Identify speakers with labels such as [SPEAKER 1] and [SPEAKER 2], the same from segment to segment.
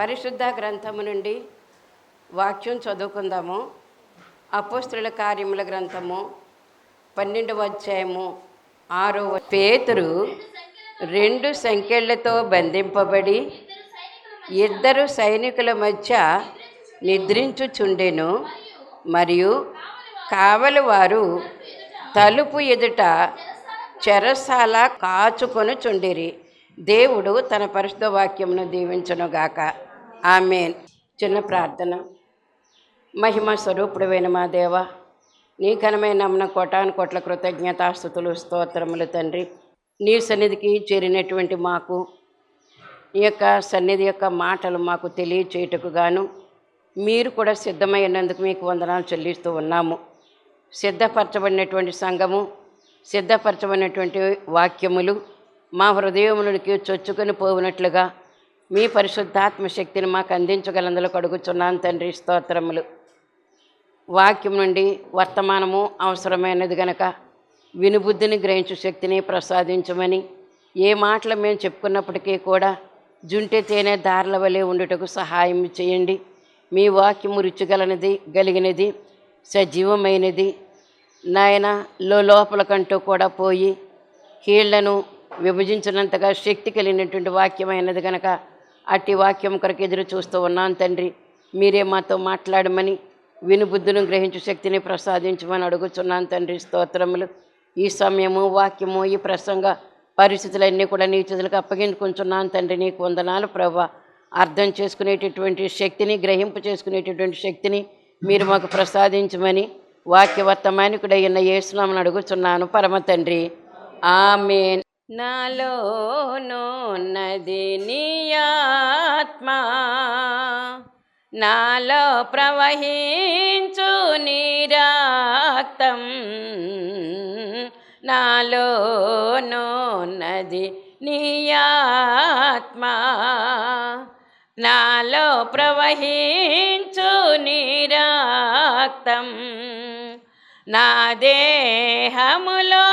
[SPEAKER 1] పరిశుద్ధ గ్రంథము నుండి వాక్యం చదువుకుందాము. అపోస్తుల కార్యముల గ్రంథము పన్నెండవ అధ్యాయము ఆరో పేతురు రెండు సంఖ్యలతో బంధింపబడి ఇద్దరు సైనికుల మధ్య నిద్రించుచుండెను. మరియు కావలివారు తలుపు ఎదుట చెరసాల కాచుకొని చుండిరి దేవుడు తన పరిశుద్ధ వాక్యమును దీవించునుగాక. ఆమె చిన్న ప్రార్థన. మహిమ స్వరూపుడమైన మా దేవ నీ ఘనమైన నమ్మన కోటాను కోట్ల కృతజ్ఞతాస్థుతులు స్తోత్రములు తండ్రి. నీ సన్నిధికి చేరినటువంటి మాకు ఈ యొక్క సన్నిధి యొక్క మాటలు మాకు తెలియచేయటకు గాను మీరు కూడా సిద్ధమైనందుకు మీకు వందనాలు చెల్లిస్తూ ఉన్నాము. సిద్ధపరచబడినటువంటి సంఘము సిద్ధపరచబడినటువంటి వాక్యములు మా హృదయములకి చొచ్చుకొని పోవునట్లుగా మీ పరిశుద్ధాత్మ శక్తిని మాకు అందించగలందులకు అడుగుచున్నాను తండ్రి. స్తోత్రములు. వాక్యం నుండి వర్తమానము అవసరమైనది గనక వినుబుద్ధిని గ్రహించు శక్తిని ప్రసాదించమని ఏ మాటలు మేము చెప్పుకున్నప్పటికీ కూడా జుంటే తేనె దారుల వలె ఉండుటకు సహాయం చేయండి. మీ వాక్యము రుచిగలనిది గలిగినది సజీవమైనది. నాయన లోపల కంటూ కూడా పోయి కీళ్ళను విభజించినంతగా శక్తి కలిగినటువంటి వాక్యమైనది కనుక అట్టి వాక్యం కొరకు ఎదురు చూస్తూ ఉన్నాను తండ్రి. మీరే మాతో మాట్లాడమని వినుబుద్ధును గ్రహించు శక్తిని ప్రసాదించమని అడుగుచున్నాను తండ్రి. స్తోత్రములు. ఈ సమయము వాక్యము ఈ ప్రసంగ పరిస్థితులన్నీ కూడా నీ చేతులకు అప్పగించుకుంటున్నాను తండ్రి. నీకు వందనాలు ప్రభా. అర్థం చేసుకునేటటువంటి శక్తిని గ్రహింపు చేసుకునేటటువంటి శక్తిని మీరు మాకు ప్రసాదించమని వాక్యవర్తమానికుడైన యేసునామని అడుగుచున్నాను పరమ తండ్రి. ఆమెన్. నాలోనున్నది నది నీ ఆత్మ. నాలో ప్రవహించు నీరాక్తం నాలోనున్నది నాలోనో నీ ఆత్మ. నాలో ప్రవహించు నీరాక్తం నా దేహములో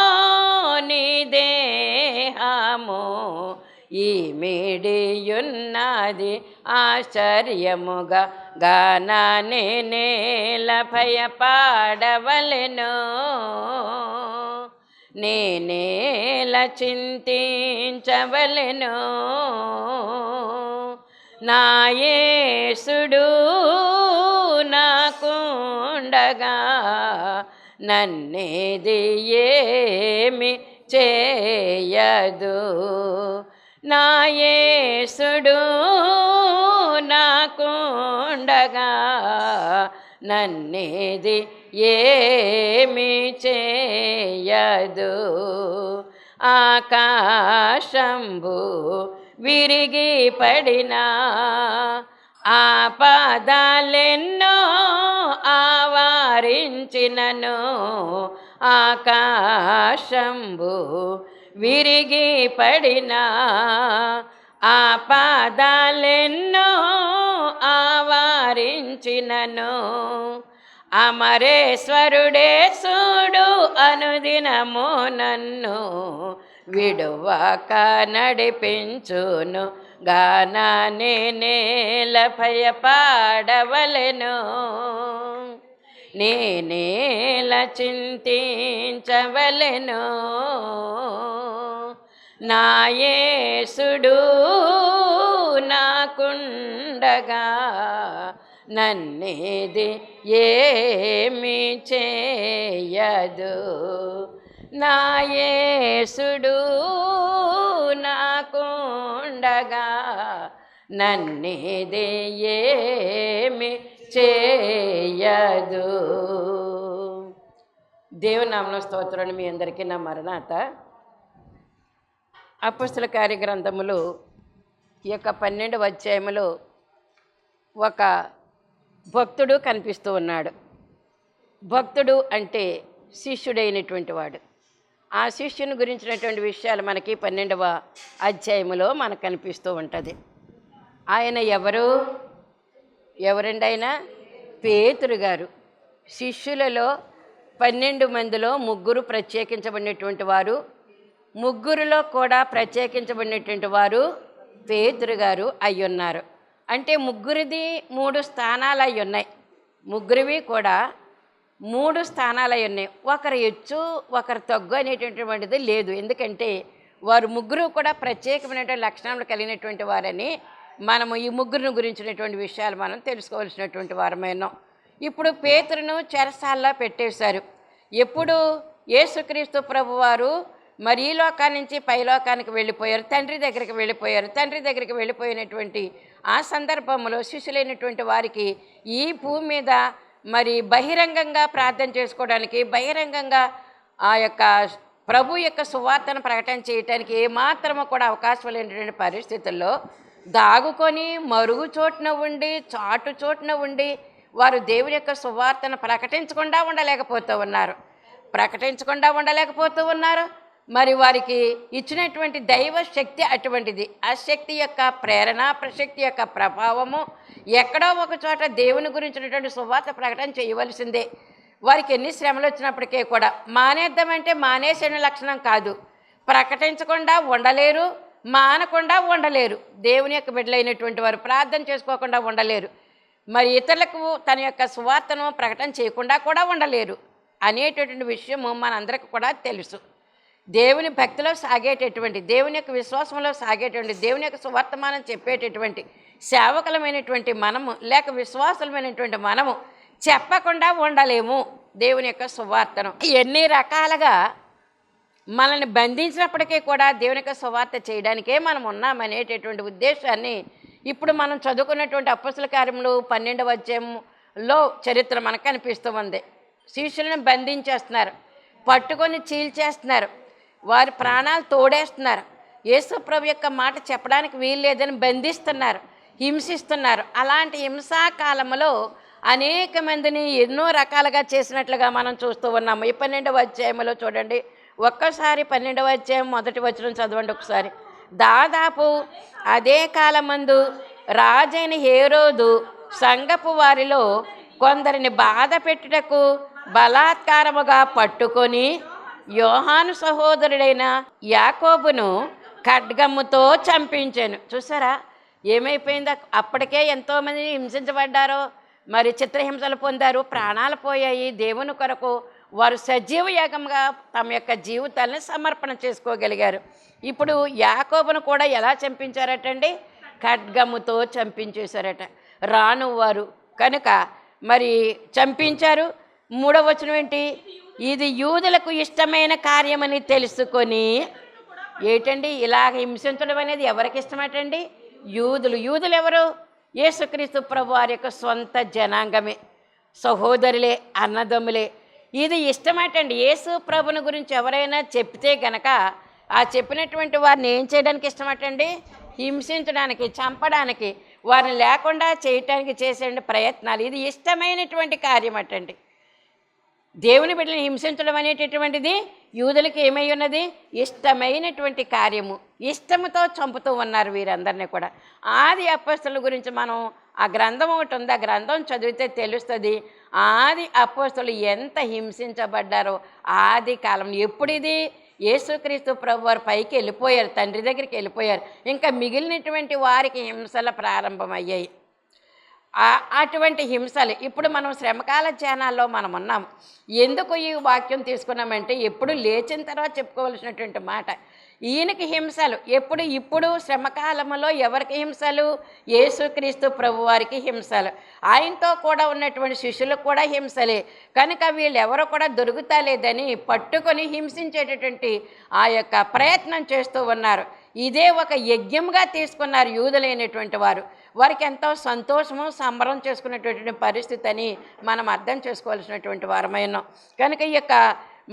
[SPEAKER 1] నీ దేహము ఈ మేడియున్నది ఆశ్చర్యముగా. గానానే నేల భయపాడవలెను నేనేల చింతించవలెను నాయేసుడు నాకుండగా నన్నేది ఏమి చేయదు. నాయేసుడు నాకుండగా నన్నేది ఏమి చేయదు. ఆకాశంబు విరిగి పడినా ఆపదాలెన్నో ఆవారించినను. ఆకాశంబు విరిగి పడినా పాదాలెన్నో ఆవారించినను. అమరేశ్వరుడే చూడు అనుదినము నన్ను విడువాక నడిపించును. గానానే నేల భయపాడవలెను. నేనేల చింతించవలెను. నాయేసుడు నాకుండగా నన్నేది ఏమి చేయదు. నాయేసుడు నాకుండగా నన్నేది ఏమి చేయదు. దేవునామన స్తోత్రాన్ని మీ అందరికీ నా మరణాత. అపుస్తుల కార్యగ్రంథములు ఈ యొక్క పన్నెండు అధ్యాయములో ఒక భక్తుడు కనిపిస్తూ ఉన్నాడు. భక్తుడు అంటే శిష్యుడైనటువంటి వాడు. ఆ శిష్యుని గురించినటువంటి విషయాలు మనకి పన్నెండవ అధ్యాయములో మనకు కనిపిస్తూ ఉంటుంది. ఆయన ఎవరు? ఎవరండి ఆయన పేతురు గారు. శిష్యులలో పన్నెండు మందిలో ముగ్గురు ప్రత్యేకించబడినటువంటి వారు. ముగ్గురులో కూడా ప్రత్యేకించబడినటువంటి వారు పేతురు గారు అయి ఉన్నారు అంటే ముగ్గురిది మూడు స్థానాలు అయి ఉన్నాయి ముగ్గురివి కూడా మూడు స్థానాలు అయి ఉన్నాయి ఒకరు ఎచ్చు ఒకరు తగ్గు అనేటటువంటిది లేదు. ఎందుకంటే వారు ముగ్గురు కూడా ప్రత్యేకమైనటువంటి లక్షణాలు కలిగినటువంటి వారని మనము ఈ ముగ్గురిని గురించినటువంటి విషయాలు మనం తెలుసుకోవాల్సినటువంటి వారమైనాం. ఇప్పుడు పేతురును చెరసాల్లో పెట్టేశారు. ఎప్పుడు యేసుక్రీస్తు ప్రభువారు మరి ఈ లోకా నుంచి పైలోకానికి వెళ్ళిపోయారు తండ్రి దగ్గరికి వెళ్ళిపోయారు. తండ్రి దగ్గరికి వెళ్ళిపోయినటువంటి ఆ సందర్భంలో శిష్యులైనటువంటి వారికి ఈ భూమి మీద మరి బహిరంగంగా ప్రార్థన చేసుకోవడానికి బహిరంగంగా ఆ యొక్క ప్రభు యొక్క సువార్తను ప్రకటన చేయటానికి ఏమాత్రము కూడా అవకాశం లేనటువంటి పరిస్థితుల్లో దాగుకొని మరుగు చోటున ఉండి చాటు చోటున ఉండి వారు దేవుని యొక్క సువార్తను ప్రకటించకుండా ఉండలేకపోతూ ఉన్నారు. ప్రకటించకుండా ఉండలేకపోతూ ఉన్నారు. మరి వారికి ఇచ్చినటువంటి దైవ శక్తి అటువంటిది. ఆ శక్తి యొక్క ప్రేరణ ప్రశక్తి యొక్క ప్రభావము ఎక్కడో ఒక చోట దేవుని గురించినటువంటి సువార్త ప్రకటన చేయవలసిందే. వారికి ఎన్ని శ్రమలు వచ్చినప్పటికీ కూడా మానేద్దామంటే మానేసిన లక్షణం కాదు. ప్రకటించకుండా ఉండలేరు. మానకుండా ఉండలేరు. దేవుని యొక్క బిడ్డలైనటువంటి వారు ప్రార్థన చేసుకోకుండా ఉండలేరు. మరి ఇతరులకు తన యొక్క సువార్తను ప్రకటన చేయకుండా కూడా ఉండలేరు. అనేటటువంటి విషయము మనందరికి కూడా తెలుసు. దేవుని భక్తిలో సాగేటటువంటి దేవుని యొక్క విశ్వాసంలో సాగేటువంటి దేవుని యొక్క సువర్తమానం చెప్పేటటువంటి సేవకులమైనటువంటి మనము లేక విశ్వాసులమైనటువంటి మనము చెప్పకుండా ఉండలేము దేవుని యొక్క సువార్తను. ఎన్ని రకాలుగా మనల్ని బంధించినప్పటికీ కూడా దేవునికి సువార్త చేయడానికే మనం ఉన్నామనేటటువంటి ఉద్దేశాన్ని ఇప్పుడు మనం చదువుకున్నటువంటి అప్పసుల కార్యములు పన్నెండవ అధ్యాయంలో చరిత్ర మనకు కనిపిస్తూ ఉంది. శిష్యులను బంధించేస్తున్నారు పట్టుకొని చీల్చేస్తున్నారు వారి ప్రాణాలు తోడేస్తున్నారు. యేసుప్రభు యొక్క మాట చెప్పడానికి వీలు లేదని బంధిస్తున్నారు హింసిస్తున్నారు. అలాంటి హింసాకాలంలో అనేక మందిని ఎన్నో రకాలుగా చేసినట్లుగా మనం చూస్తూ ఉన్నాము. ఈ పన్నెండవ అధ్యాయంలో చూడండి. ఒక్కసారి పన్నెండవ అధ్యాయం మొదటి వచనం చదవండి ఒకసారి. దాదాపు అదే కాలమందు రాజైన హేరోదు సంగపు వారిలో కొందరిని బాధ పెట్టుటకు బలాత్కారముగా పట్టుకొని యోహాను సహోదరుడైన యాకోబును ఖడ్గమ్ముతో చంపించాను. చూసారా? ఏమైపోయిందో? అప్పటికే ఎంతోమంది హింసించబడ్డారో మరి చిత్రహింసలు పొందారు ప్రాణాలు పోయాయి దేవుని కొరకు వారు సజీవ యాగంగా తమ యొక్క జీవితాలను సమర్పణ చేసుకోగలిగారు. ఇప్పుడు యాకోబును కూడా ఎలా చంపించారటండి? ఖడ్గముతో చంపించేశారట. రాను వారు కనుక మరి చంపించారు. మూడవ వచనం ఏంటి? ఇది యూదులకు ఇష్టమైన కార్యమని తెలుసుకొని ఏటండి? ఇలాగ హింసించడం అనేది ఎవరికి ఇష్టమేటండి? యూదులు. యూదులు ఎవరు యేసుక్రీస్తు ప్రభు వారి యొక్క సొంత జనాంగమే. సహోదరులే అన్నదమ్ములే ఇది ఇష్టమేటండి. యేసు ప్రభుని గురించి ఎవరైనా చెప్తే గనక ఆ చెప్పినటువంటి వారిని ఏం చేయడానికి ఇష్టమటండి? హింసించడానికి చంపడానికి వారిని లేకుండా చేయటానికి చేసే ప్రయత్నాలు. ఇది ఇష్టమైనటువంటి కార్యం అటండి దేవుని బిడ్డలను హింసించడం అనేటటువంటిది యూదులకి ఏమై ఉన్నది? ఇష్టమైనటువంటి కార్యము. ఇష్టముతో చంపుతూ ఉన్నారు వీరందరినీ కూడా. ఆది అప్పస్తుల గురించి మనం ఆ గ్రంథం ఒకటి ఉంది. ఆ గ్రంథం చదివితే తెలుస్తుంది. ఆది అప్పస్తులు ఎంత హింసించబడ్డారో ఆది కాలం. ఎప్పుడు ఇది? యేసుక్రీస్తు ప్రభు వారు పైకి వెళ్ళిపోయారు. తండ్రి దగ్గరికి వెళ్ళిపోయారు. ఇంకా మిగిలినటువంటి వారికి హింసలు ప్రారంభమయ్యాయి. అటువంటి హింసలు. ఇప్పుడు మనం శ్రమకాల ఛానల్లో మనం ఉన్నాం. ఎందుకు ఈ వాక్యం తీసుకున్నామంటే ఎప్పుడు లేచిన తర్వాత చెప్పుకోవాల్సినటువంటి మాట. ఈయనకి హింసలు. ఎప్పుడు ఇప్పుడు శ్రమకాలంలో ఎవరికి హింసలు? యేసుక్రీస్తు ప్రభువారికి హింసలు. ఆయనతో కూడా ఉన్నటువంటి శిష్యులకు కూడా హింసలే. కనుక వీళ్ళు ఎవరు కూడా దొరుకుతాలేదని పట్టుకొని హింసించేటటువంటి ఆ యొక్క ప్రయత్నం చేస్తూ ఉన్నారు. ఇదే ఒక యజ్ఞంగా తీసుకున్నారు యూదులైనటువంటి వారు. వారికి ఎంతో సంతోషము సంబరం చేసుకునేటటువంటి పరిస్థితి అని మనం అర్థం చేసుకోవాల్సినటువంటి వారమైనాం కనుక ఈ యొక్క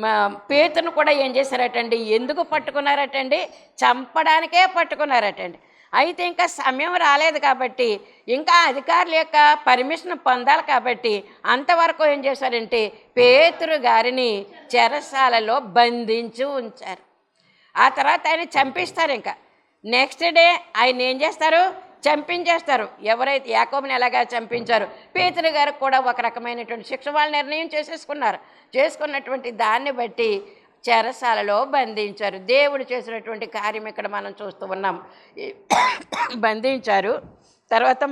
[SPEAKER 1] మా పేతును కూడా ఏం చేశారటండి? ఎందుకు పట్టుకున్నారటండి? చంపడానికే పట్టుకున్నారటండి. అయితే ఇంకా సమయం రాలేదు కాబట్టి ఇంకా అధికారుల యొక్క పర్మిషన్ పొందాలి కాబట్టి అంతవరకు ఏం చేశారంటే పేతురు గారిని చెరసాలలో బంధించి ఉంచారు. ఆ తర్వాత ఆయన చంపిస్తారు ఇంకా. నెక్స్ట్ డే ఆయన ఏం చేస్తారు? చంపించేస్తారు. ఎవరైతే యాకోబుని ఎలాగా చంపించారు పేతురు గారికి కూడా ఒక రకమైనటువంటి శిక్ష వాళ్ళు నిర్ణయం చేసేసుకున్నారు. చేసుకున్నటువంటి దాన్ని బట్టి చెరసాలలో బంధించారు. దేవుడు చేసినటువంటి కార్యం ఇక్కడ మనం చూస్తూ ఉన్నాం. బంధించారు. తర్వాత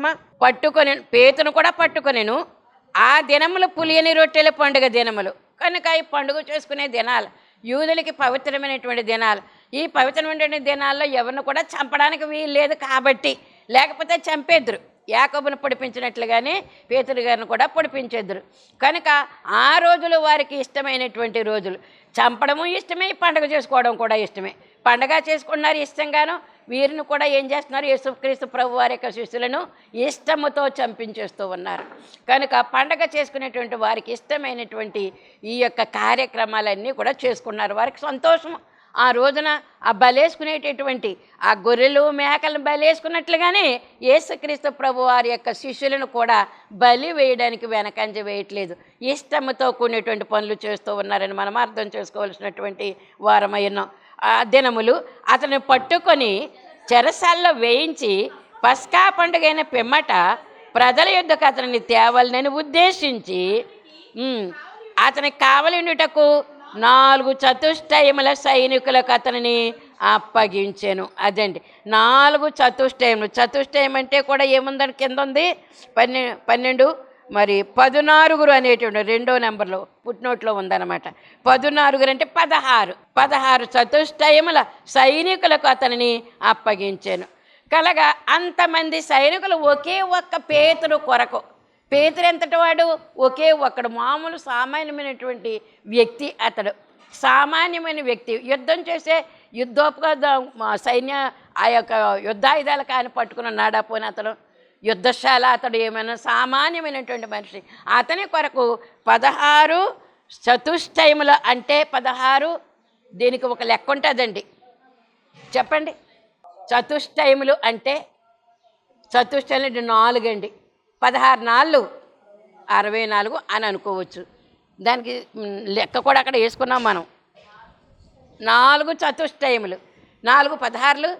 [SPEAKER 1] పట్టుకొని పేతును కూడా పట్టుకొనిను. ఆ దినములు పులియని రొట్టెల పండుగ దినములు. కనుక ఈ పండుగ చేసుకునే దినాలు యూదులకి పవిత్రమైనటువంటి దినాలు. ఈ పవిత్రమైనటువంటి దినాల్లో ఎవరిని కూడా చంపడానికి వీలు లేదు కాబట్టి లేకపోతే చంపేద్దరు. యాకబును పొడిపించినట్లుగానే పేతురు గారిని కూడా పొడిపించేద్దరు. కనుక ఆ రోజులు వారికి ఇష్టమైనటువంటి రోజులు. చంపడము ఇష్టమే పండగ చేసుకోవడం కూడా ఇష్టమే. పండగ చేసుకున్నారు ఇష్టంగాను వీరిని కూడా ఏం చేస్తున్నారు? యేసుక్రీస్తు ప్రభు వారి యొక్క శిష్యులను ఇష్టముతో చంపించేస్తూ ఉన్నారు. కనుక పండగ చేసుకునేటువంటి వారికి ఇష్టమైనటువంటి ఈ యొక్క కార్యక్రమాలన్నీ కూడా చేసుకున్నారు. వారికి సంతోషం ఆ రోజున ఆ బలేసుకునేటటువంటి ఆ గొర్రెలు మేకలను బలేసుకున్నట్లుగానే యేసుక్రీస్తు ప్రభు వారి యొక్క శిష్యులను కూడా బలి వేయడానికి వెనకంజ వేయట్లేదు. ఇష్టముతో కూడినటువంటి పనులు చేస్తూ ఉన్నారని మనం అర్థం చేసుకోవాల్సినటువంటి వారమై ఉన్నాం. ఆ దినములు అతను పట్టుకొని చెరసాల్లో వేయించి పస్కా పండుగైన పిమ్మట ప్రజల యుద్ధకు అతనిని తేవాలని ఉద్దేశించి అతనికి కావలిండుటకు నాలుగు చతుష్టయముల సైనికులకు అతనిని అప్పగించాను. అదండి. నాలుగు చతుష్టయములు. చతుష్టయం అంటే కూడా ఏముందని కింద ఉంది. పన్నె పన్నెండు మరి పదునారుగురు అనేటువంటి రెండో నెంబర్లో పుట్నోట్లో ఉందన్నమాట. పదునారుగురు అంటే పదహారు. పదహారు చతుష్టయముల సైనికులకు అతనిని అప్పగించాను. కలగా అంతమంది సైనికులు ఒకే ఒక్క పేతురు కొరకు పేతురు ఎంతటి వాడు? ఒకే ఒక్కడు. మామూలు సామాన్యమైనటువంటి వ్యక్తి అతడు. సామాన్యమైన వ్యక్తి. యుద్ధం చేసే యుద్ధోపగ సైన్య ఆ యొక్క యుద్ధాయుధాలు కాని పట్టుకుని ఉన్నాడా పోని అతడు? యుద్ధశాల అతడు ఏమైనా సామాన్యమైనటువంటి మనిషి. అతని కొరకు పదహారు చతుష్టయముల అంటే పదహారు దీనికి ఒక లెక్క ఉంటుందండి. చెప్పండి. చతుష్టయములు అంటే చతుష్టయములు నాలుగండి. నాలుగు అండి పదహారు నాళ్ళు అరవై నాలుగు అని అనుకోవచ్చు. దానికి లెక్క కూడా అక్కడ వేసుకున్నాం మనం. నాలుగు చతుష్టయములు. నాలుగు పదహారులు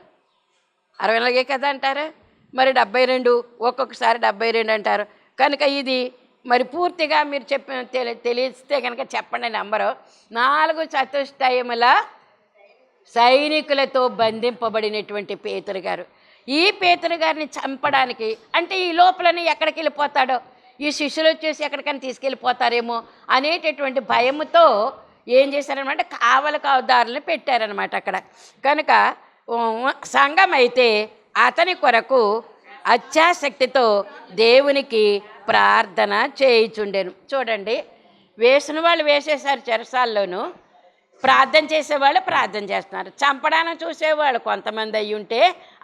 [SPEAKER 1] అరవై నాలుగే కదా అంటారు? మరి డెబ్బై రెండు ఒక్కొక్కసారి డెబ్బై రెండు అంటారు. కనుక ఇది మరి పూర్తిగా మీరు చెప్పిన తెలి తెలిస్తే కనుక చెప్పండి నెంబరు. నాలుగు చతుష్టయముల సైనికులతో బంధింపబడినటువంటి పేతురు గారు. ఈ పేతురు గారిని చంపడానికి అంటే ఈ లోపలని ఎక్కడికి వెళ్ళిపోతాడో? ఈ శిష్యులు వచ్చేసి ఎక్కడికైనా తీసుకెళ్ళిపోతారేమో అనేటటువంటి భయముతో ఏం చేశారనమాట? కావల కావదారులు పెట్టారనమాట అక్కడ. కనుక సంఘం అయితే అతని కొరకు అత్యాసక్తితో దేవునికి ప్రార్థన చేయిచుండెను. చూడండి వేసిన వాళ్ళు వేసేసారు చెరసాల్లోనూ. ప్రార్థన చేసేవాళ్ళు ప్రార్థన చేస్తున్నారు. చంపడానికి చూసేవాళ్ళు కొంతమంది అయ్యి ఉంటే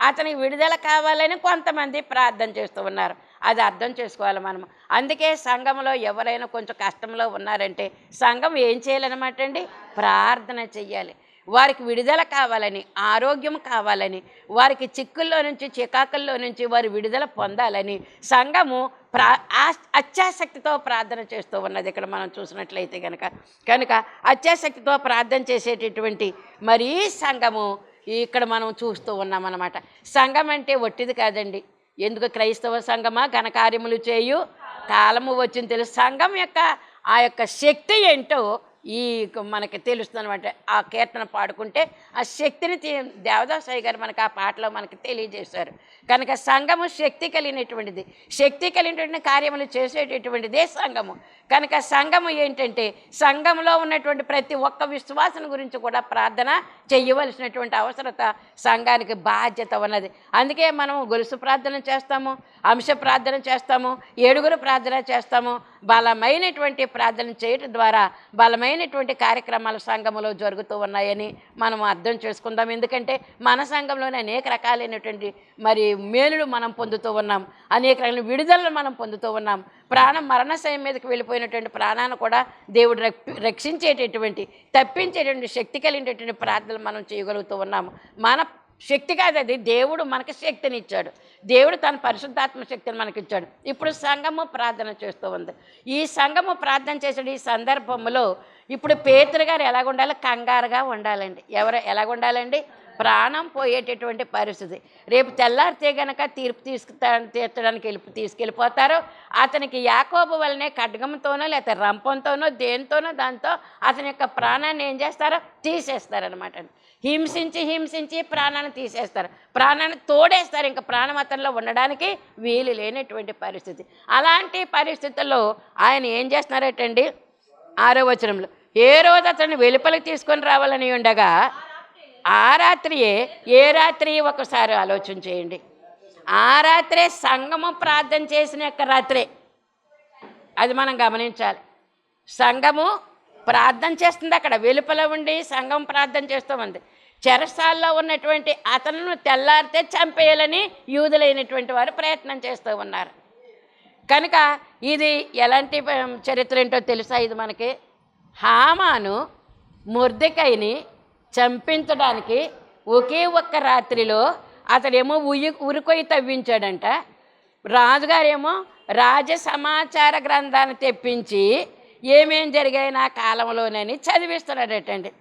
[SPEAKER 1] అతనికి విడుదల కావాలని కొంతమంది ప్రార్థన చేస్తూ ఉన్నారు. అది అర్థం చేసుకోవాలి మనం అందుకే సంఘంలో ఎవరైనా కొంచెం కష్టంలో ఉన్నారంటే సంఘం ఏం చేయాలన్నమాట అండి? ప్రార్థన చెయ్యాలి. వారికి విడుదల కావాలని ఆరోగ్యం కావాలని వారికి చిక్కుల్లో నుంచి చికాకుల్లో నుంచి వారి విడుదల పొందాలని సంఘము ప్రా ఆ- అత్యాసక్తితో ప్రార్థన చేస్తూ ఉన్నది. ఇక్కడ మనం చూసినట్లయితే కనుక కనుక అత్యాసక్తితో ప్రార్థన చేసేటటువంటి మరీ సంఘము ఇక్కడ మనం చూస్తూ ఉన్నామన్నమాట. సంఘం అంటే ఒట్టిది కాదండి. ఎందుకు? క్రైస్తవ సంఘమా? ఘనకార్యములు చేయు కాలము వచ్చింది తెలుసు. సంఘం యొక్క ఆ యొక్క శక్తి ఏంటో ఈ మనకి తెలుస్తుంది అనమాట ఆ కీర్తన పాడుకుంటే ఆ శక్తిని తీ- గారు మనకు ఆ పాటలో మనకి తెలియజేశారు. కనుక సంఘము శక్తి కలిగినటువంటిది. శక్తి కలిగినటువంటి కార్యములు చేసేటటువంటిదే సంఘము కనుక సంఘము ఏంటంటే సంఘంలో ఉన్నటువంటి ప్రతి ఒక్క విశ్వాసం గురించి కూడా ప్రార్థన చేయవలసినటువంటి అవసరత సంఘానికి బాధ్యత ఉన్నది. అందుకే మనం గొలుసు ప్రార్థన చేస్తాము అంశ ప్రార్థన చేస్తాము ఏడుగురు ప్రార్థన చేస్తాము బలమైనటువంటి ప్రార్థన చేయటం ద్వారా బలమైనటువంటి కార్యక్రమాలు సంఘములో జరుగుతూ ఉన్నాయని మనం అర్థం చేసుకుందాం. ఎందుకంటే మన సంఘంలోనే అనేక రకాలైనటువంటి మరి మేలులు మనం పొందుతూ ఉన్నాం. అనేక రకాల విడుదలను మనం పొందుతూ ఉన్నాం. ప్రాణం మరణశయం మీదకి వెళ్ళిపోయినటువంటి ప్రాణాన్ని కూడా దేవుడు రక్షించేటటువంటి తప్పించేటువంటి శక్తి కలిగినటువంటి ప్రార్థనలు మనం చేయగలుగుతూ ఉన్నాము. మన శక్తి కాదు అది. దేవుడు మనకి శక్తిని ఇచ్చాడు దేవుడు తన పరిశుద్ధాత్మ శక్తిని మనకి ఇచ్చాడు ఇప్పుడు సంఘము ప్రార్థన చేస్తూ ఉంది. ఈ సంఘము ప్రార్థన చేసే ఈ సందర్భంలో ఇప్పుడు పేతురు గారు ఎలాగుండాలి కంగారుగా ఉండాలండి. ఎవరు ఎలాగుండాలండి? ప్రాణం పోయేటటువంటి పరిస్థితి. రేపు తెల్లారితే గనక తీర్పు తీసుకు తీర్చడానికి వెళ్ళి తీసుకెళ్ళిపోతారు. అతనికి యాకోబు వల్లనే ఖడ్గంతోనో లేకపోతే రంపంతోనో దేనితోనో దాంతో అతని యొక్క ప్రాణాన్ని ఏం చేస్తారో? తీసేస్తారనమాట హింసించి హింసించి ప్రాణాన్ని తీసేస్తారు. ప్రాణాన్ని తోడేస్తారు. ఇంకా ప్రాణం అతనిలో ఉండడానికి వీలు లేనటువంటి పరిస్థితి. అలాంటి పరిస్థితుల్లో ఆయన ఏం చేస్తున్నారటండి? ఆరో వచనంలో ఏ రోజు అతను వెలుపలికి తీసుకొని రావాలని ఉండగా ఆ రాత్రియే ఏ రాత్రి ఒకసారి ఆలోచన చేయండి. ఆ రాత్రే సంగమం ప్రార్థన చేసిన యొక్క రాత్రే. అది మనం గమనించాలి. సంఘము ప్రార్థన చేస్తుంది అక్కడ. వెలుపల ఉండి సంఘం ప్రార్థన చేస్తూ ఉంది. చెరసాల్లో ఉన్నటువంటి అతను తెల్లారితే చంపేయాలని యూదులైనటువంటి వారు ప్రయత్నం చేస్తూ ఉన్నారు. కనుక ఇది ఎలాంటి చరిత్ర ఏంటో తెలుసా ఇది మనకి? హామాను ముర్దెకైని చంపించడానికి ఒకే ఒక్క రాత్రిలో అతడేమో ఉయ్యి ఉరికొయ్యి తవ్వించాడంట. రాజుగారేమో రాజ సమాచార గ్రంథాన్ని తెప్పించి ఏమేం జరిగాయి నా కాలంలోనని చదివిస్తున్నాడటండి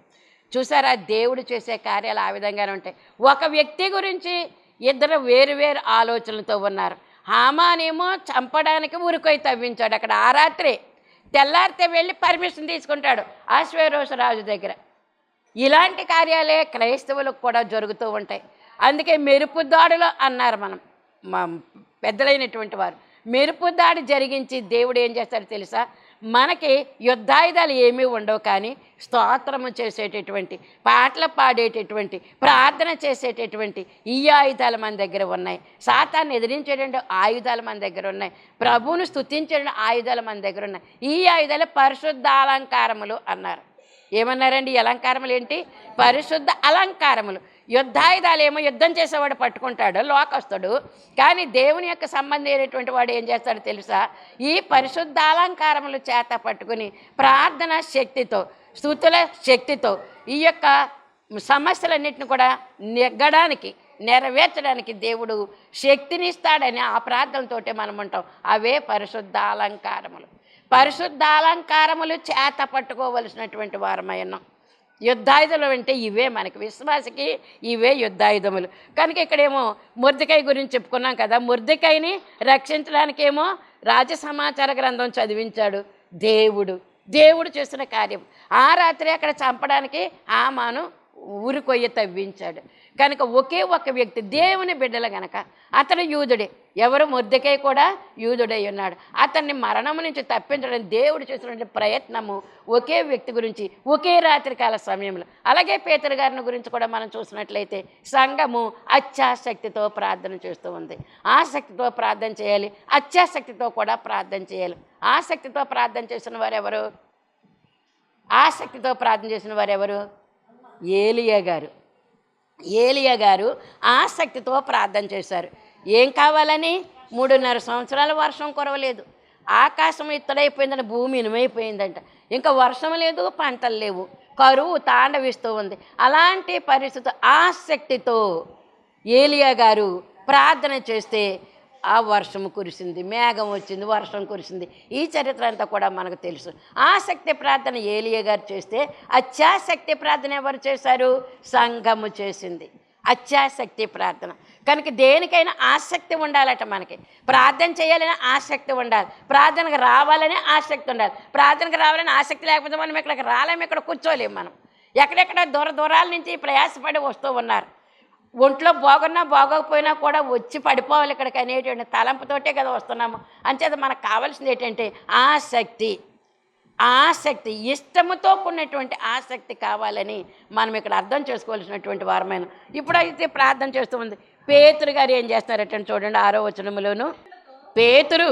[SPEAKER 1] చూసారా? దేవుడు చేసే కార్యాలు ఆ విధంగానే ఉంటాయి. ఒక వ్యక్తి గురించి ఇద్దరు వేరు వేరు ఆలోచనలతో ఉన్నారు. హామానేమో చంపడానికి ఉరికొయ్యి తవ్వించాడు. అక్కడ ఆ రాత్రి తెల్లారితే వెళ్ళి పర్మిషన్ తీసుకుంటాడు ఆశ్వేరోష రాజు దగ్గర. ఇలాంటి కార్యాలే క్రైస్తవులకు కూడా జరుగుతూ ఉంటాయి. అందుకే మెరుపు దాడులు అన్నారు మనం. మా పెద్దలైనటువంటి వారు. మెరుపు దాడి జరిగించి దేవుడు ఏం చేస్తాడో తెలుసా? మనకి యుద్ధాయుధాలు ఏమీ ఉండవు కానీ స్తోత్రము చేసేటటువంటి పాటలు పాడేటటువంటి ప్రార్థన చేసేటటువంటి ఈ ఆయుధాలు మన దగ్గర ఉన్నాయి. సాతాన్ని ఎదిరించేటువంటి ఆయుధాలు మన దగ్గర ఉన్నాయి. ప్రభువును స్థుతించేటువంటి ఆయుధాలు మన దగ్గర ఉన్నాయి. ఈ ఆయుధాలు పరిశుద్ధ అలంకారములు అన్నారు. ఏమన్నారండి అలంకారములు ఏంటి? పరిశుద్ధ అలంకారములు. యుద్ధాయుధాలు ఏమో యుద్ధం చేసేవాడు పట్టుకుంటాడు లోకస్తుడు. కానీ దేవుని యొక్క సంబంధమైనటువంటి వాడు ఏం చేస్తాడో తెలుసా? ఈ పరిశుద్ధ అలంకారములు చేత పట్టుకుని ప్రార్థన శక్తితో స్థుతుల శక్తితో ఈ యొక్క సమస్యలన్నింటిని కూడా నెగ్గడానికి నెరవేర్చడానికి దేవుడు శక్తినిస్తాడని ఆ ప్రార్థనతోటే మనం ఉంటాం. అవే పరిశుద్ధ అలంకారములు పరిశుద్ధ అలంకారములు చేత పట్టుకోవలసినటువంటి వారమై ఉన్నాం. యుద్ధాయుధములు అంటే ఇవే మనకి విశ్వాసకి ఇవే యుద్ధాయుధములు. కనుక ఇక్కడేమో మురదికాయ గురించి చెప్పుకున్నాం కదా. ముర్దికాయని రక్షించడానికేమో రాజ సమాచార గ్రంథం చదివించాడు దేవుడు. దేవుడు చేసిన కార్యం. ఆ రాత్రి అక్కడ చంపడానికి ఆమాను మాను కొయ్య తవ్వించాడు. కనుక ఒకే ఒక వ్యక్తి దేవుని బిడ్డలు గనక అతడు యూదుడే. ఎవరు ముద్దకై కూడా యూదుడై ఉన్నాడు. అతన్ని మరణం నుంచి తప్పించడం దేవుడు చేసినటువంటి ప్రయత్నము ఒకే వ్యక్తి గురించి ఒకే రాత్రికాల సమయంలో. అలాగే పేతరు గారిని గురించి కూడా మనం చూసినట్లయితే సంఘము అత్యాసక్తితో ప్రార్థన చేస్తూ ఉంది. ఆసక్తితో ప్రార్థన చేయాలి అత్యాసక్తితో కూడా ప్రార్థన చేయాలి. ఆసక్తితో ప్రార్థన చేసిన వారు ఎవరు? ఆసక్తితో ప్రార్థన చేసిన వారు ఎవరు? ఏలియా గారు. ఏలియా గారు ఆసక్తితో ప్రార్థన చేశారు. ఏం కావాలని? మూడున్నర సంవత్సరాల వర్షం కురవలేదు. ఆకాశం ఇత్తడైపోయిందని భూమి ఇనుమైపోయిందంట. ఇంకా వర్షం లేదు పంటలు లేవు. కరువు తాండవిస్తూ ఉంది. అలాంటి పరిస్థితి ఆసక్తితో ఏలియా గారు ప్రార్థన చేస్తే ఆ వర్షం కురిసింది మేఘం వచ్చింది వర్షం కురిసింది. ఈ చరిత్ర అంతా కూడా మనకు తెలుసు. ఆసక్తి ప్రార్థన ఏలియా గారు చేస్తే అత్యాసక్తి ప్రార్థన ఎవరు చేశారు? సంఘము చేసింది. అత్యాసక్తి ప్రార్థన. కనుక దేనికైనా ఆసక్తి ఉండాలట మనకి. ప్రార్థన చేయాలని ఆసక్తి ఉండాలి. ప్రార్థనకు రావాలని ఆసక్తి ఉండాలి. ప్రార్థనకు రావాలని ఆసక్తి లేకపోతే మనం ఇక్కడికి రాలేము ఇక్కడ కూర్చోలేము మనం. ఎక్కడెక్కడ దూర దూరాల నుంచి ప్రయాసపడి వస్తూ ఉన్నారు. ఒంట్లో బాగున్నా బాగోకపోయినా కూడా వచ్చి పడిపోవాలి ఇక్కడికి అనేటువంటి తలంపుతోటే కదా వస్తున్నాము. అంచేత మనకు కావాల్సింది ఏంటంటే ఆసక్తి. ఆసక్తి ఇష్టముతో కూడినటువంటి ఆసక్తి కావాలని మనం ఇక్కడ అర్థం చేసుకోవాల్సినటువంటి వారమైన. ఇప్పుడైతే ప్రార్థన చేస్తూ ఉంది. పేతురు గారు ఏం చేస్తున్నారట చూడండి ఆరో వచనములోను. పేతురు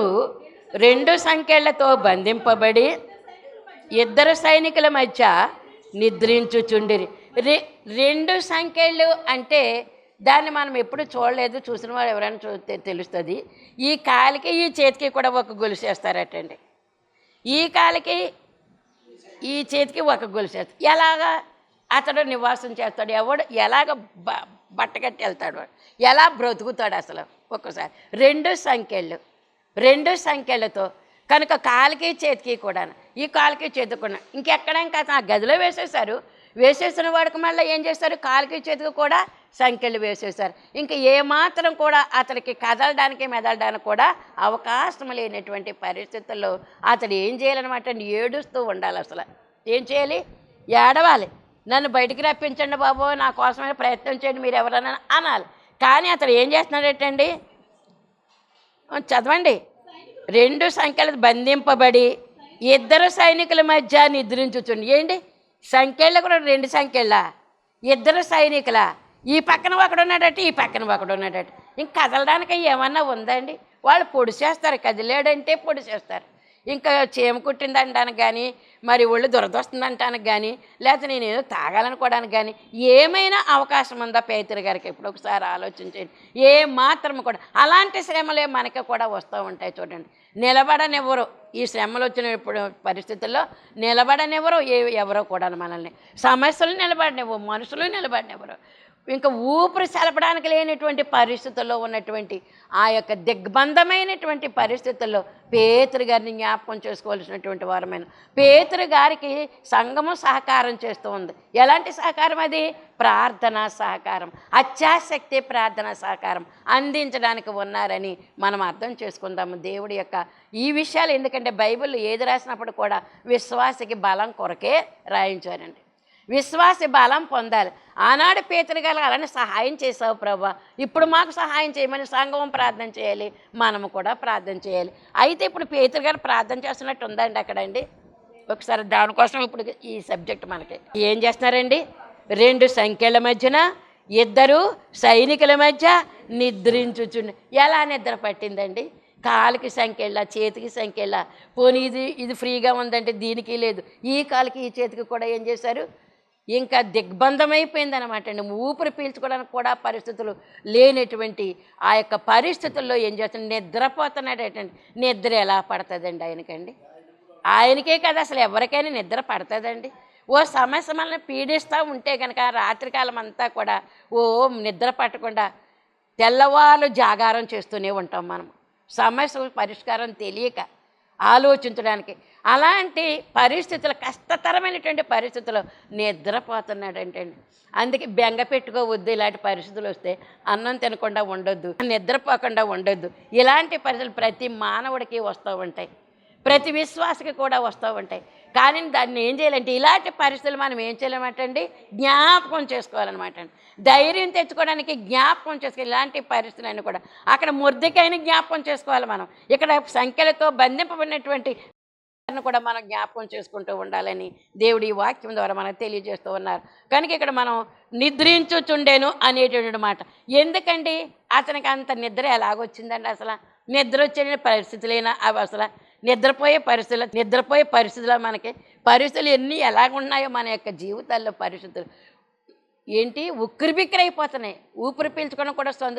[SPEAKER 1] రెండు సంఖ్యలతో బంధింపబడి ఇద్దరు సైనికుల మధ్య నిద్రించుచుండిరి. రె రెండు సంఖ్యలు అంటే దాన్ని మనం ఎప్పుడు చూడలేదు. చూసిన వాళ్ళు ఎవరైనా చూస్తే తెలుస్తుంది. ఈ కాలికి ఈ చేతికి కూడా ఒక గొలుసు వేస్తారటండి. ఈ కాలికి ఈ చేతికి ఒక గొలుసు ఎలాగా? అతడు నివాసం చేస్తాడు. ఎవడు ఎలాగ బ బట్టగట్టి వెళ్తాడు ఎలా బ్రతుకుతాడు అసలు ఒక్కసారి. రెండు సంఖ్యలు. రెండు సంఖ్యలతో కనుక కాలికి చేతికి కూడా ఈ కాలికి చేతికి కూడా ఇంకెక్కడ ఇంకా గదిలో వేసేసారు వేసేసిన వాడికి మళ్ళీ ఏం చేస్తారు? కాలికి చేతికి కూడా సంఖ్యలు వేసేశారు. ఇంకా ఏమాత్రం కూడా అతనికి కదలడానికి మెదలడానికి కూడా అవకాశం లేనటువంటి పరిస్థితుల్లో అతడు ఏం చేయాలన్నమాట? ఏడుస్తూ ఉండాలి అసలు. ఏం చేయాలి? ఏడవాలి. నన్ను బయటికి రప్పించండి బాబు నా కోసమైన ప్రయత్నం చేయండి మీరు ఎవరైనా అనాలి. కానీ అతడు ఏం చేస్తున్నాడేటండి? చదవండి. రెండు సంఖ్యలు బంధింపబడి ఇద్దరు సైనికుల మధ్య నిద్రించుచుండి. ఏంటి? సంఖ్యలు కూడా రెండు సంఖ్యల? ఇద్దరు సైనికుల? ఈ పక్కన ఒకడు ఉన్నాడట ఈ పక్కన ఒకడు ఉన్నాడట ఇంక కదలడానికి ఏమన్నా ఉందండి? వాళ్ళు పొడి చేస్తారు కదిలేడంటే పొడి చేస్తారు. ఇంకా చీమ కుట్టింది అనడానికి కానీ మరి ఒళ్ళు దురదొస్తుంది అంటానికి కానీ లేకపోతే నేను ఏదో తాగాలనుకోవడానికి కానీ ఏమైనా అవకాశం ఉందా? పేతురు గారికి ఇప్పుడు ఒకసారి ఆలోచించండి ఏ మాత్రం కూడా అలాంటి శ్రమలే మనకి కూడా వస్తూ ఉంటాయి చూడండి. నిలబడనివ్వరు. ఈ శ్రమలు వచ్చిన ఇప్పుడు పరిస్థితుల్లో నిలబడనివ్వరు ఏ ఎవరో కూడా మనల్ని. సమస్యలు నిలబడనివ్వరు మనుషులు నిలబడినివ్వరు. ఇంకా ఊపిరి సెలపడానికి లేనటువంటి పరిస్థితుల్లో ఉన్నటువంటి ఆ యొక్క దిగ్బంధమైనటువంటి పరిస్థితుల్లో పేతురు గారిని జ్ఞాపకం చేసుకోవాల్సినటువంటి వారమైన పేతురు గారికి సంఘము సహకారం చేస్తూ ఉంది. ఎలాంటి సహకారం అది? ప్రార్థనా సహకారం అత్యాశక్తి ప్రార్థనా సహకారం అందించడానికి ఉన్నారని మనం అర్థం చేసుకుందాము. దేవుడి యొక్క ఈ విషయాలు ఎందుకంటే బైబిల్ ఏది రాసినప్పుడు కూడా విశ్వాసకి బలం కొరకే రాయించారండి. విశ్వాస బలం పొందాలి. ఆనాడు పేతులు గారు అలానే సహాయం చేసావు ప్రభా. ఇప్పుడు మాకు సహాయం చేయమని సంఘం ప్రార్థన చేయాలి. మనము కూడా ప్రార్థన చేయాలి. అయితే ఇప్పుడు పేతులు గారు ప్రార్థన చేస్తున్నట్టు ఉందండి అక్కడండి. ఒకసారి దానికోసం ఇప్పుడు ఈ సబ్జెక్ట్ మనకి. ఏం చేస్తున్నారండి? రెండు సంఖ్యల మధ్యన ఇద్దరు సైనికుల మధ్య నిద్రించుచుండి. ఎలా నిద్ర పట్టిందండి? కాలుకి సంఖ్యళ్ళ చేతికి సంఖ్యలా. పోనీ ఇది ఇది ఫ్రీగా ఉందంటే దీనికి లేదు. ఈ కాలుకి ఈ చేతికి కూడా ఏం చేశారు? ఇంకా దిగ్బంధమైపోయింది అనమాట అండి. ఊపిరి పీల్చుకోవడానికి కూడా పరిస్థితులు లేనటువంటి ఆ యొక్క పరిస్థితుల్లో ఏం చేస్తుంది నిద్రపోతున్నాడటండి నిద్ర ఎలా పడుతుందండి ఆయనకండి? ఆయనకే కదా అసలు ఎవరికైనా నిద్ర పడుతుందండి. ఓ సమస్య మనల్ని పీడిస్తూ ఉంటే కనుక రాత్రికాలం అంతా కూడా ఓ నిద్ర పట్టకుండా తెల్లవాళ్ళు జాగారం చేస్తూనే ఉంటాం మనం. సమస్య పరిష్కారం తెలియక ఆలోచించడానికి అలాంటి పరిస్థితులు కష్టతరమైనటువంటి పరిస్థితులు నిద్రపోతున్నాడంటే అందుకే బెంగ పెట్టుకోవద్దు ఇలాంటి పరిస్థితులు వస్తే అన్నం తినకుండా ఉండొద్దు నిద్రపోకుండా ఉండొద్దు. ఇలాంటి పరిస్థితులు ప్రతి మానవుడికి వస్తూ ఉంటాయి ప్రతి విశ్వాసకి కూడా వస్తూ ఉంటాయి. కానీ దాన్ని ఏం చేయాలంటే ఇలాంటి పరిస్థితులు మనం ఏం చేయాలన్నమాటండి? జ్ఞాపకం చేసుకోవాలన్నమాట ధైర్యం తెచ్చుకోవడానికి జ్ఞాపకం చేసుకోవాలి ఇలాంటి పరిస్థితులన్నీ కూడా. అక్కడ మురిదికైన జ్ఞాపకం చేసుకోవాలి మనం. ఇక్కడ సంఖ్యలతో బంధింపబడినటువంటి కూడా మనం జ్ఞాపకం చేసుకుంటూ ఉండాలని దేవుడి ఈ వాక్యం ద్వారా మనకు తెలియజేస్తూ ఉన్నారు. కనుక ఇక్కడ మనం నిద్రించుచుండేను అనేటువంటి మాట. ఎందుకండి? అతనికి అంత నిద్ర ఎలాగొచ్చిందండి అసలు? నిద్ర వచ్చే పరిస్థితులైనా అవి అసలు నిద్రపోయే పరిస్థితులు నిద్రపోయే పరిస్థితులు మనకి పరిస్థితులు ఎన్ని ఎలాగున్నాయో మన యొక్క జీవితాల్లో పరిస్థితులు ఏంటి? ఉక్కిరిబిక్కిరైపోతున్నాయి. అయిపోతున్నాయి ఊపిరి పీల్చుకోవడం కూడా సొంత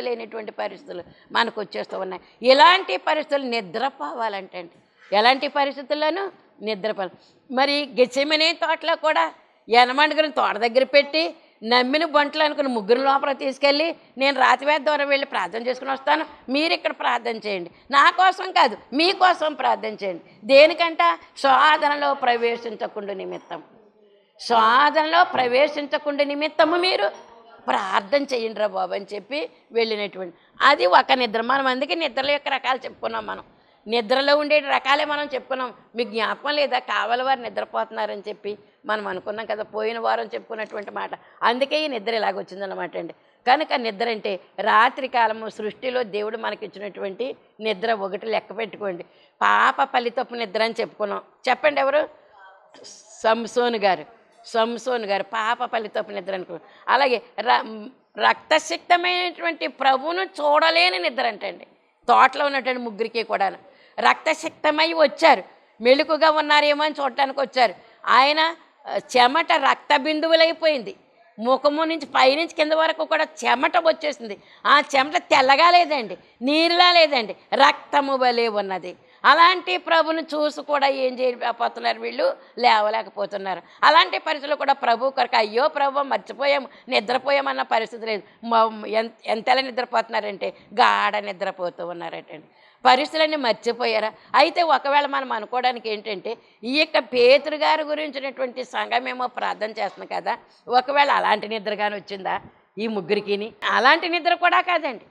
[SPEAKER 1] పరిస్థితులు మనకు వచ్చేస్తూ ఉన్నాయి. ఇలాంటి పరిస్థితులు నిద్రపోవాలంటే అండి ఎలాంటి పరిస్థితుల్లోనూ నిద్రపోవాలి మరి గెచ్చమనే తోటలో కూడా యనమండుకుని తోట దగ్గర పెట్టి నమ్మిన బంటలు అనుకుని ముగ్గురు లోపల తీసుకెళ్ళి నేను రాతివేద దూరం వెళ్ళి ప్రార్థన చేసుకుని వస్తాను. మీరు ఇక్కడ ప్రార్థన చేయండి. నా కోసం కాదు మీకోసం ప్రార్థన చేయండి. దేనికంట? సాధనలో ప్రవేశించకుండా నిమిత్తం. సాధనలో ప్రవేశించకుండా నిమిత్తము మీరు ప్రార్థన చేయండి రా బాబు అని చెప్పి వెళ్ళినటువంటి. అది ఒక నిద్ర. మనం అందుకే నిద్రల యొక్క రకాలు చెప్పుకున్నాం మనం. నిద్రలో ఉండే రకాలే మనం చెప్పుకున్నాం. మీకు జ్ఞాపకం లేదా? కావాలి వారు నిద్రపోతున్నారని చెప్పి మనం అనుకున్నాం కదా పోయిన వారం చెప్పుకున్నటువంటి మాట. అందుకే ఈ నిద్ర ఇలాగొచ్చిందన్నమాట అండి. కనుక నిద్ర అంటే రాత్రి కాలము సృష్టిలో దేవుడు మనకిచ్చినటువంటి నిద్ర ఒకటి లెక్క పెట్టుకోండి. పాప ఫలితపు నిద్ర అని చెప్పుకున్నాం. చెప్పండి ఎవరు? సంసోన్ గారు. సంసోన్ గారు పాప ఫలితపు నిద్ర అనుకో అలాగే ర రక్తసిక్తమైనటువంటి ప్రభువును చూడలేని నిద్ర అంటండి. తోటలో ఉన్నటువంటి ముగ్గురికి కూడా రక్తశక్తమై వచ్చారు. మెలుకుగా ఉన్నారేమో అని చూడటానికి వచ్చారు. ఆయన చెమట రక్త బిందువులైపోయింది. ముఖము నుంచి పైనుంచి కింద వరకు కూడా చెమట వచ్చేసింది. ఆ చెమట తెల్లగా లేదండి నీరులా లేదండి రక్తము వలె ఉన్నది. అలాంటి ప్రభుని చూసి కూడా ఏం చేయలేకపోతున్నారు వీళ్ళు? లేవలేకపోతున్నారు. అలాంటి పరిస్థితులు కూడా ప్రభు కొరకు అయ్యో ప్రభు మర్చిపోయాము నిద్రపోయామన్న పరిస్థితి లేదు. ఎంత ఎంతలా నిద్రపోతున్నారంటే గాఢ నిద్రపోతూ ఉన్నారటండి. పరిస్థితులన్నీ మర్చిపోయారా? అయితే ఒకవేళ మనం అనుకోవడానికి ఏంటంటే ఈ యొక్క పేతురు గారి గురించినటువంటి సంఘమేమో ప్రార్థన చేస్తున్నాం కదా ఒకవేళ అలాంటి నిద్ర కానీ వచ్చిందా ఈ ముగ్గురికిని? అలాంటి నిద్ర కూడా కాదండి.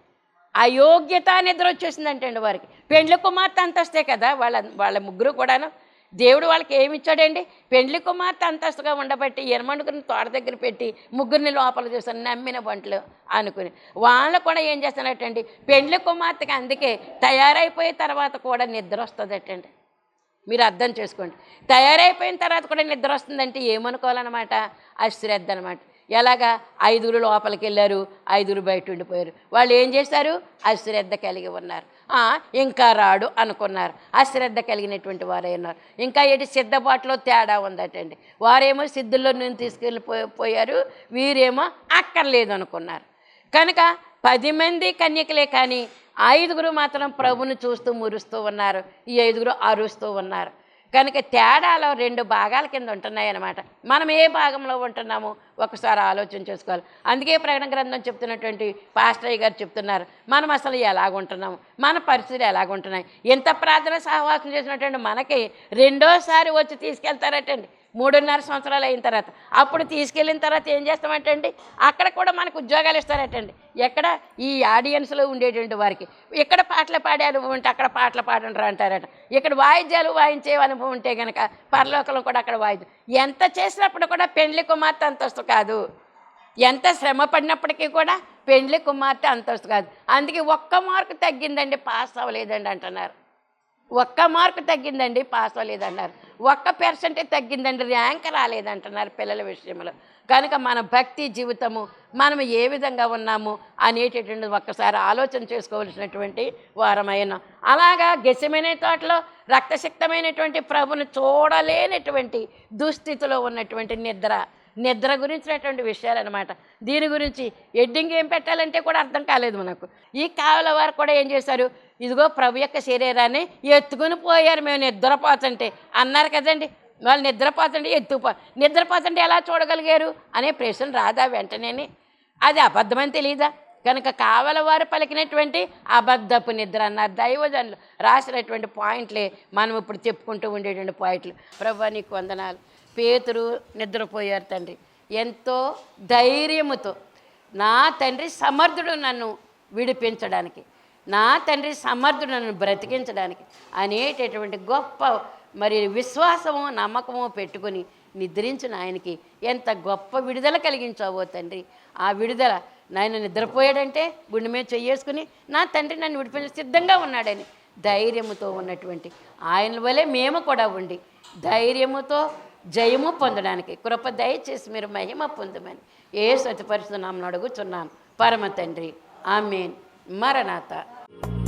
[SPEAKER 1] అయోగ్యత నిద్ర వచ్చేసిందంటే అండి వారికి. పెండ్ల కుమార్తె అంతస్తే కదా వాళ్ళ వాళ్ళ ముగ్గురు కూడాను దేవుడు వాళ్ళకి ఏమి ఇచ్చాడండి? పెండ్లి కుమార్తె అంతస్తుగా ఉండబట్టి ఎనమండుకుని తోట దగ్గర పెట్టి ముగ్గురిని లోపల చూస్తాను నమ్మిన బంట్లు అనుకుని. వాళ్ళు కూడా ఏం చేస్తున్నట్టండి పెండ్లి కుమార్తెకి అందుకే తయారైపోయిన తర్వాత కూడా నిద్ర వస్తుందటండి. మీరు అర్థం చేసుకోండి. తయారైపోయిన తర్వాత కూడా నిద్ర వస్తుందంటే ఏమనుకోవాలన్నమాట? అశ్రద్ధ అనమాట ఎలాగా? ఐదుగురు లోపలికి వెళ్ళారు ఐదుగురు బయట ఉండిపోయారు వాళ్ళు ఏం చేశారు? అశ్రద్ధ కలిగి ఉన్నారు. ఇంకా రాడు అనుకున్నారు. అశ్రద్ధ కలిగినటువంటి వారే ఉన్నారు. ఇంకా ఏంటి సిద్ధపాటులో తేడా ఉందటండి. వారేమో సిద్ధుల్లో నేను తీసుకెళ్ళిపోయారు పోయారు. వీరేమో అక్కర్లేదు అనుకున్నారు. కనుక పది మంది కన్యకలే కానీ ఐదుగురు మాత్రం ప్రభును చూస్తూ మురుస్తూ ఉన్నారు. ఈ ఐదుగురు అరుస్తూ ఉన్నారు. కనుక తేడాలో రెండు భాగాల కింద ఉంటున్నాయి అన్నమాట మనం ఏ భాగంలో ఉంటున్నాము ఒకసారి ఆలోచన చేసుకోవాలి. అందుకే ప్రకటన గ్రంథం చెప్తున్నటువంటి పాస్టయ్య గారు చెప్తున్నారు మనం అసలు ఎలాగుంటున్నాము మన పరిస్థితులు ఎలాగుంటున్నాయి ఎంత ప్రార్థన సహవాసం చేసినటువంటి మనకి రెండోసారి వచ్చి తీసుకెళ్తారటండి. మూడున్నర సంవత్సరాలు అయిన తర్వాత. అప్పుడు తీసుకెళ్ళిన తర్వాత ఏం చేస్తామంటండి? అక్కడ కూడా మనకు ఉద్యోగాలు ఇస్తారటండి. ఎక్కడ? ఈ ఆడియన్స్లో ఉండేటువంటి వారికి. ఇక్కడ పాటలు పాడే అనుభవం ఉంటే అక్కడ పాటలు పాడంటారు అంటారట. ఇక్కడ వాయిద్యాలు వాయించే అనుభవం ఉంటే కనుక పరలోకంలో కూడా అక్కడ వాయిద్యం. ఎంత చేసినప్పుడు కూడా పెండ్లి కుమార్తె అంతస్తు కాదు. ఎంత శ్రమ పడినప్పటికీ కూడా పెండ్లి కుమార్తె అంతస్తు కాదు. అందుకే ఒక్క మార్కు తగ్గిందండి పాస్ అవ్వలేదండి అంటున్నారు. ఒక్క మార్కు తగ్గిందండి పాస్ అవ్వలేదన్నారు ఒక్క పర్సెంటే తగ్గిందండి. ర్యాంక్ రాలేదంటున్నారు పిల్లల విషయంలో. కనుక మన భక్తి జీవితము మనం ఏ విధంగా ఉన్నాము అనేటటువంటి ఒక్కసారి ఆలోచన చేసుకోవాల్సినటువంటి వారమైన. అలాగా గెసమైన తోటలో రక్తశక్తమైనటువంటి ప్రభును చూడలేనటువంటి దుస్థితిలో ఉన్నటువంటి నిద్ర. నిద్ర గురించినటువంటి విషయాలు అనమాట దీని గురించి ఎడ్డింగ్ ఏం పెట్టాలంటే కూడా అర్థం కాలేదు మనకు. ఈ కావల వారు కూడా ఏం చేశారు? ఇదిగో ప్రభు యొక్క శరీరాన్ని ఎత్తుకుని పోయారు మేము నిద్రపోతుంటే. అన్నారు కదండి. వాళ్ళు నిద్రపోతుంటే ఎత్తుకుపో నిద్రపోతుంటే ఎలా చూడగలిగారు? అనే ప్రశ్న రాదా వెంటనే అది అబద్ధమని తెలియదా కనుక కావల వారు పలికినటువంటి అబద్ధపు నిద్ర అన్నారు దైవజనులు రాసినటువంటి పాయింట్లే మనం ఇప్పుడు చెప్పుకుంటూ ఉండేటువంటి పాయింట్లు. ప్రభు నీకు వందనాలు. పేతురు నిద్రపోయారు తండ్రి. ఎంతో ధైర్యముతో నా తండ్రి సమర్థుడు నన్ను విడిపించడానికి. నా తండ్రి సమర్థుడు నన్ను బ్రతికించడానికి అనేటటువంటి గొప్ప మరి విశ్వాసము నమ్మకము పెట్టుకొని నిద్రించిన ఆయనకి ఎంత గొప్ప విడుదల కలిగించావో తండ్రి ఆ విడుదల నాయన నిద్రపోయాడంటే గుండె మీద చెయ్యేసుకుని నా తండ్రి నన్ను విడిపించ సిద్ధంగా ఉన్నాడని ధైర్యముతో ఉన్నటువంటి ఆయన వలె మేము కూడా ఉండి ధైర్యముతో జయము పొందడానికి కృప దయచేసి మీరు మహిమ పొందమని ఏ సతిపరుస్తున్నామని అడుగుచున్నాను పరమ తండ్రి ఆమెన్ మరణాత you